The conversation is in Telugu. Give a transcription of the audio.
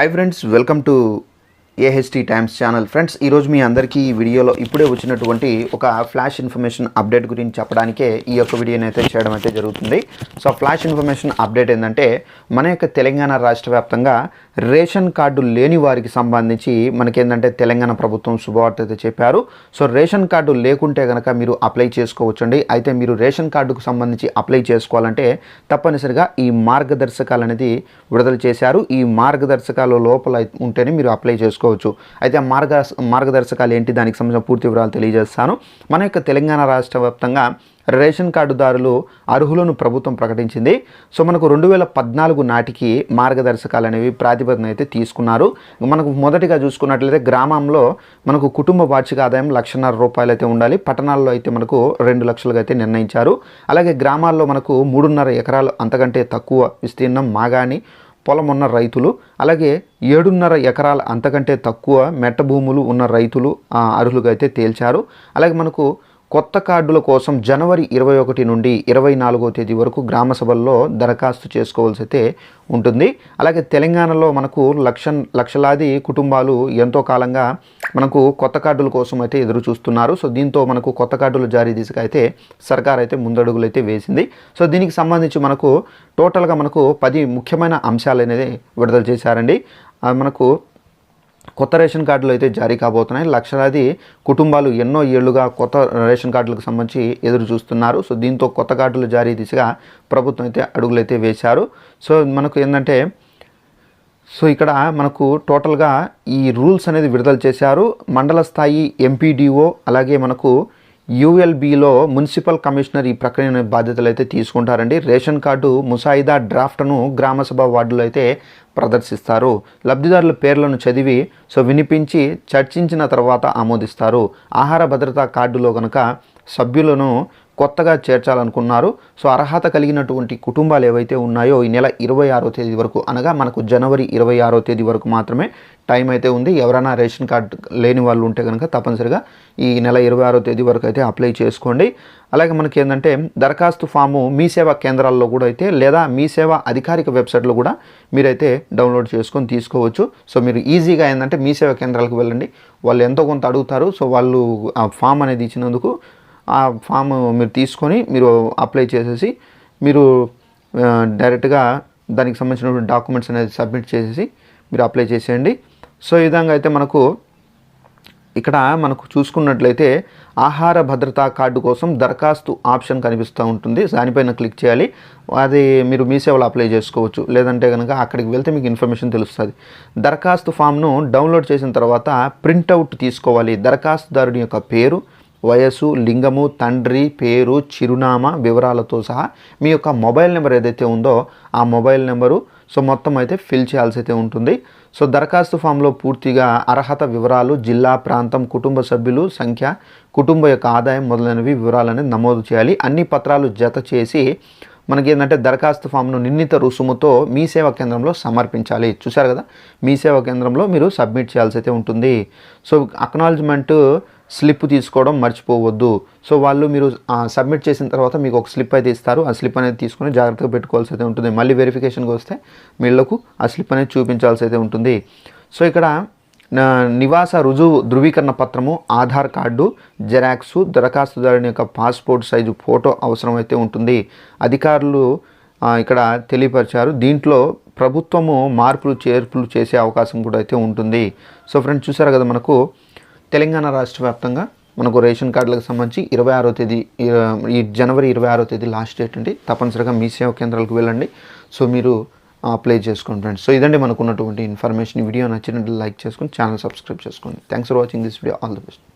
Hi friends welcome to AHT times channel friends ఈరోజు మీ అందరికీ ఈ వీడియోలో ఇప్పుడే వచ్చినటువంటి ఒక ఫ్లాష్ ఇన్ఫర్మేషన్ అప్డేట్ గురించి చెప్పడానికే ఈ యొక్క వీడియోని అయితే చేయడం అయితే జరుగుతుంది. సో ఫ్లాష్ ఇన్ఫర్మేషన్ అప్డేట్ ఏంటంటే మన యొక్క తెలంగాణ రాష్ట్ర వ్యాప్తంగా రేషన్ కార్డు లేని వారికి సంబంధించి మనకేంటంటే తెలంగాణ ప్రభుత్వం శుభవార్త అయితే చెప్పారు. సో రేషన్ కార్డు లేకుంటే కనుక మీరు అప్లై చేసుకోవచ్చండి. అయితే మీరు రేషన్ కార్డుకు సంబంధించి అప్లై చేసుకోవాలంటే తప్పనిసరిగా ఈ మార్గదర్శకాలు అనేది విడుదల చేశారు. ఈ మార్గదర్శకాలు లోపల ఉంటేనే మీరు అప్లై చేసుకోవచ్చు. అయితే మార్గ మార్గదర్శకాలు ఏంటి? దానికి సంబంధించిన పూర్తి వివరాలు తెలియజేస్తాను. మన యొక్క తెలంగాణ రాష్ట్ర వ్యాప్తంగా రేషన్ కార్డుదారులు అర్హులను ప్రభుత్వం ప్రకటించింది. సో మనకు రెండు వేల పద్నాలుగు నాటికి మార్గదర్శకాలు అనేవి ప్రాతిపదన అయితే తీసుకున్నారు. మనకు మొదటిగా చూసుకున్నట్లయితే గ్రామంలో మనకు కుటుంబ వార్షిక ఆదాయం లక్షన్నర రూపాయలు అయితే ఉండాలి. పట్టణాల్లో అయితే మనకు రెండు లక్షలుగా అయితే నిర్ణయించారు. అలాగే గ్రామాల్లో మనకు మూడున్నర ఎకరాలు అంతకంటే తక్కువ విస్తీర్ణం మాగాని పొలం ఉన్న రైతులు అలాగే ఏడున్నర ఎకరాల అంతకంటే తక్కువ మెట్ట భూములు ఉన్న రైతులు అర్హులుగా అయితే తేల్చారు. అలాగే మనకు కొత్త కార్డుల కోసం జనవరి ఇరవై ఒకటి నుండి ఇరవై నాలుగో తేదీ వరకు గ్రామ సభల్లో దరఖాస్తు చేసుకోవాల్సి అయితే ఉంటుంది. అలాగే తెలంగాణలో మనకు లక్ష లక్షలాది కుటుంబాలు ఎంతో కాలంగా మనకు కొత్త కార్డుల కోసం అయితే ఎదురు చూస్తున్నారు. సో దీంతో మనకు కొత్త కార్డులు జారీ దిశగా అయితే సర్కార్ అయితే ముందడుగులు అయితే వేసింది. సో దీనికి సంబంధించి మనకు టోటల్గా మనకు పది ముఖ్యమైన అంశాలు అనేది విడుదల చేశారండి. మనకు కొత్త రేషన్ కార్డులు అయితే జారీ కాబోతున్నాయి. లక్షలాది కుటుంబాలు ఎన్నో ఏళ్ళుగా కొత్త రేషన్ కార్డులకు సంబంధించి ఎదురు చూస్తున్నారు. సో దీంతో కొత్త కార్డులు జారీ దిశగా ప్రభుత్వం అయితే అడుగులు అయితే వేశారు. సో మనకు ఏంటంటే సో ఇక్కడ మనకు టోటల్గా ఈ రూల్స్ అనేది విడుదల చేశారు. మండల స్థాయి ఎంపీడీఓ అలాగే మనకు యూఎల్బిలో మున్సిపల్ కమిషనర్ ఈ ప్రక్రియ బాధ్యతలు అయితే తీసుకుంటారండి. రేషన్ కార్డు ముసాయిదా డ్రాఫ్ట్ను గ్రామసభ వార్డులో అయితే ప్రదర్శిస్తారు. లబ్ధిదారుల పేర్లను చదివి సో వినిపించి చర్చించిన తర్వాత ఆమోదిస్తారు. ఆహార భద్రతా కార్డులో కనుక సభ్యులను కొత్తగా చేర్చాలనుకున్నారు. సో అర్హత కలిగినటువంటి కుటుంబాలు ఏవైతే ఉన్నాయో ఈ నెల ఇరవై ఆరో తేదీ వరకు అనగా మనకు జనవరి ఇరవై ఆరో తేదీ వరకు మాత్రమే టైం అయితే ఉంది. ఎవరైనా రేషన్ కార్డు లేని వాళ్ళు ఉంటే కనుక తప్పనిసరిగా ఈ నెల ఇరవై ఆరో తేదీ వరకు అయితే అప్లై చేసుకోండి. అలాగే మనకి ఏంటంటే దరఖాస్తు ఫాము మీ సేవా కేంద్రాల్లో కూడా అయితే లేదా మీ సేవ అధికారిక వెబ్సైట్లో కూడా మీరైతే డౌన్లోడ్ చేసుకొని తీసుకోవచ్చు. సో మీరు ఈజీగా ఏంటంటే మీ సేవా కేంద్రాలకు వెళ్ళండి. వాళ్ళు ఎంతో కొంత అడుగుతారు. సో వాళ్ళు ఆ ఫామ్ అనేది ఇచ్చినందుకు ఆ ఫామ్ మీరు తీసుకొని మీరు అప్లై చేసేసి మీరు డైరెక్ట్గా దానికి సంబంధించిన డాక్యుమెంట్స్ అనేది సబ్మిట్ చేసేసి మీరు అప్లై చేసేయండి. సో ఈ విధంగా అయితే మనకు ఇక్కడ మనకు చూసుకున్నట్లయితే ఆహార భద్రతా కార్డు కోసం దరఖాస్తు ఆప్షన్ కనిపిస్తూ ఉంటుంది. దానిపైన క్లిక్ చేయాలి. అది మీరు మీ సేవలో అప్లై చేసుకోవచ్చు. లేదంటే కనుక అక్కడికి వెళ్తే మీకు ఇన్ఫర్మేషన్ తెలుస్తుంది. దరఖాస్తు ఫామ్ను డౌన్లోడ్ చేసిన తర్వాత ప్రింటౌట్ తీసుకోవాలి. దరఖాస్తుదారుని యొక్క పేరు వయసు లింగము తండ్రి పేరు చిరునామా వివరాలతో సహా మీ యొక్క మొబైల్ నెంబర్ ఏదైతే ఉందో ఆ మొబైల్ నెంబరు సో మొత్తం అయితే ఫిల్ చేయాల్సి అయితే ఉంటుంది. సో దరఖాస్తు ఫామ్లో పూర్తిగా అర్హత వివరాలు జిల్లా ప్రాంతం కుటుంబ సభ్యులు సంఖ్య కుటుంబ యొక్క ఆదాయం మొదలైనవి వివరాలని నమోదు చేయాలి. అన్ని పత్రాలు జత చేసి మనకి ఏంటంటే దరఖాస్తు ఫామ్ను నిర్ణీత రుసుముతో మీ సేవా కేంద్రంలో సమర్పించాలి. చూశారు కదా? మీ సేవా కేంద్రంలో మీరు సబ్మిట్ చేయాల్సి అయితే ఉంటుంది. సో అక్నాలజ్మెంట్ స్లిప్ తీసుకోవడం మర్చిపోవద్దు. సో వాళ్ళు మీరు సబ్మిట్ చేసిన తర్వాత మీకు ఒక స్లిప్ అయితే ఇస్తారు. ఆ స్లిప్ అనేది తీసుకొని జాగ్రత్తగా పెట్టుకోవాల్సి అయితే ఉంటుంది. మళ్ళీ వెరిఫికేషన్కి వస్తే మీళ్ళకు ఆ స్లిప్ అనేది చూపించాల్సి అయితే ఉంటుంది. సో ఇక్కడ నా నివాస రుజువు ధృవీకరణ పత్రము ఆధార్ కార్డు జెరాక్సు దరఖాస్తుదారుని యొక్క పాస్పోర్ట్ సైజు ఫోటో అవసరం అయితే ఉంటుంది. అధికారులు ఇక్కడ తెలియపరిచారు. దీంట్లో ప్రభుత్వము మార్పులు చేర్పులు చేసే అవకాశం కూడా అయితే ఉంటుంది. సో ఫ్రెండ్స్ చూసారు కదా మనకు తెలంగాణ రాష్ట్ర వ్యాప్తంగా మనకు రేషన్ కార్డులకు సంబంధించి ఇరవై ఆరో తేదీ ఈ- జనవరి ఇరవై ఆరో తేదీ లాస్ట్ డేట్ అండి. తప్పనిసరిగా మీ సేవా కేంద్రాలకు వెళ్ళండి. సో మీరు అప్లై చేసుకోండి ఫ్రెండ్స్. సో ఇదండి మనకున్నటువంటి ఇన్ఫర్మేషన్. వీడియో నచ్చినట్లు లైక్ చేసుకుని ఛానల్ సబ్స్క్రైబ్ చేసుకోండి. Thanks for watching this video. All the best.